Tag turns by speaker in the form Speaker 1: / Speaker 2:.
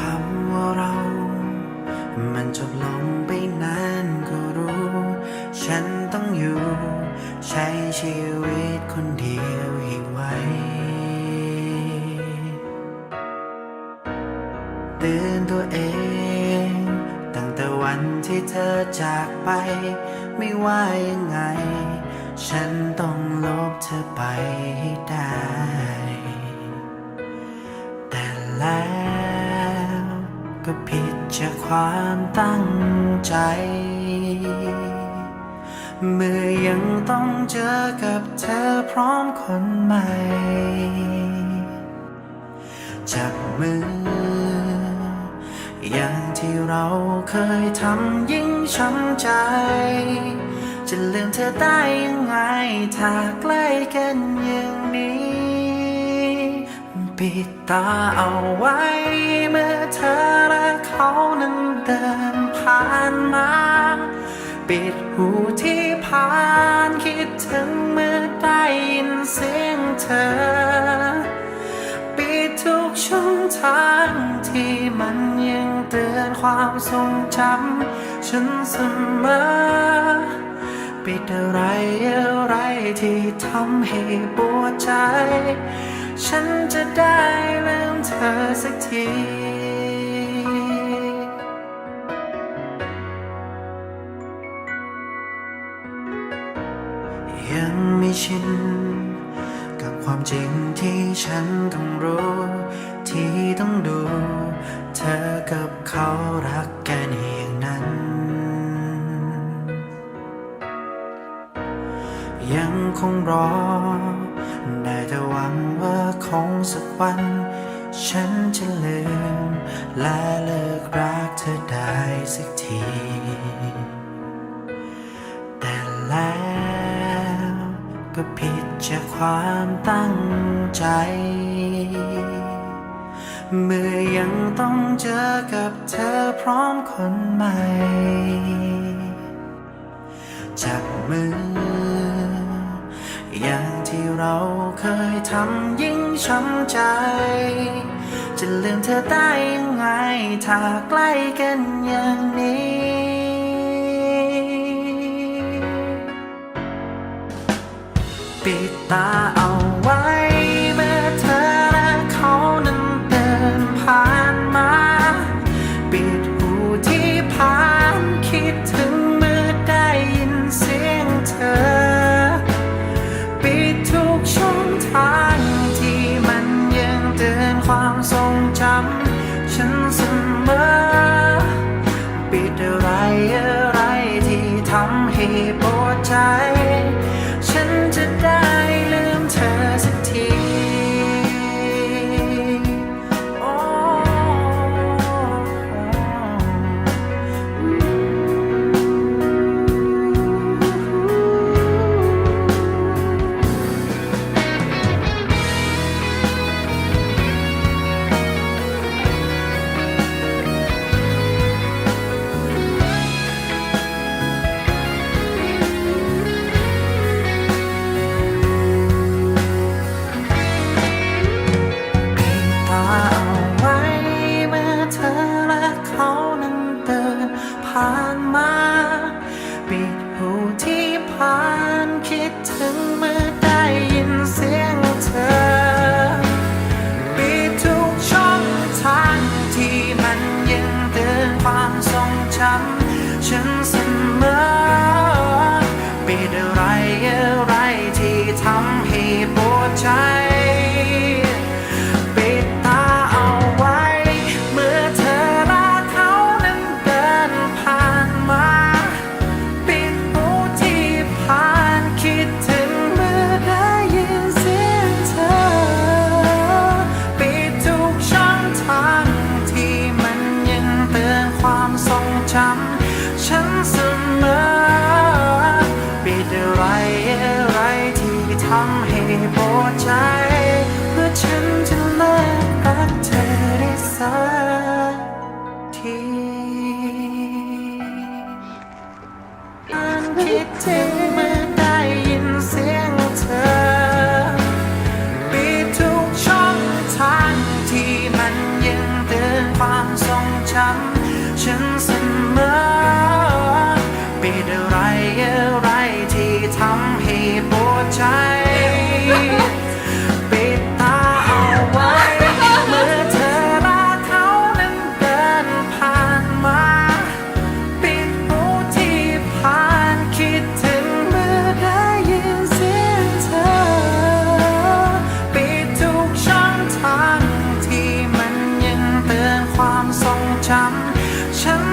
Speaker 1: คำว่าเรา มันจบลงไปนานก็รู้ ฉันต้องอยู่ ใช้ชีวิตคนเดียวให้ไวเตือนตัวเอง ตั้งแต่วันที่เธอจากไป ไม่ว่ายังไง ฉันต้องลบเธอไปให้ได้ แต่แล้ว ก็ผิดจากความตั้งใจ เมื่อยังต้องเจอกับเธอพร้อมคนใหม่ จับมือ อย่างที่เราเคยทำยิ่งช้ำใจ จะลืมเธอได้ยังไงถ้าใกล้กันอย่างนี้ ปิดตาเอาไว้ เมื่อเธอและเขานั้นเดินผ่านมา ปิดหูที่ผ่านคิดถึงเมื่อได้ยินเสียงเธอ ปิดทุกช่องทางที่มันยังเตือนความทรงจำฉันเสมอ ปิดอะไรอะไรที่ทำให้ปวดใจ ฉันจะได้ลืมเธอสักทียังไม่ชินกับความจริงที่ฉันต้องรู้ ที่ต้องดู เธอกับเขารักกันอย่างนั้น ยังคงรอ แต่หวังว่าคงสักวัน ฉันจะลืม และเลิกรักเธอได้สักที แต่แล้วก็ผิดจากความตั้งใจ เมื่อยังต้องเจอกับเธอพร้อมคนใหม่ จับมือ อย่างที่เราเคยทำยิ่งช้ำใจ จะลืมเธอได้ยังไงถ้าใกล้กันอย่างนี้ อะไรอะไรที่ทำให้ปวดใจปิดตาเอาไว้ เมื่อเธอและเขานั้นเดินผ่านมา ปิดหูที่ผ่านคิดถึงเมื่อได้ยินเสียงเธอ ปิดทุกช่องทางที่มันยังเตือนความทรงจำ อะไรที่ทำให้ปวดใจปิดตาเอาไว้เมื่อเธอและเขานั้นเดินผ่านมา ปิดหูที่ผ่านคิดถึงเมื่อได้ยินเสียงเธอ ปิดทุกช่องทางที่มันยังเตือนความทรงจำฉัน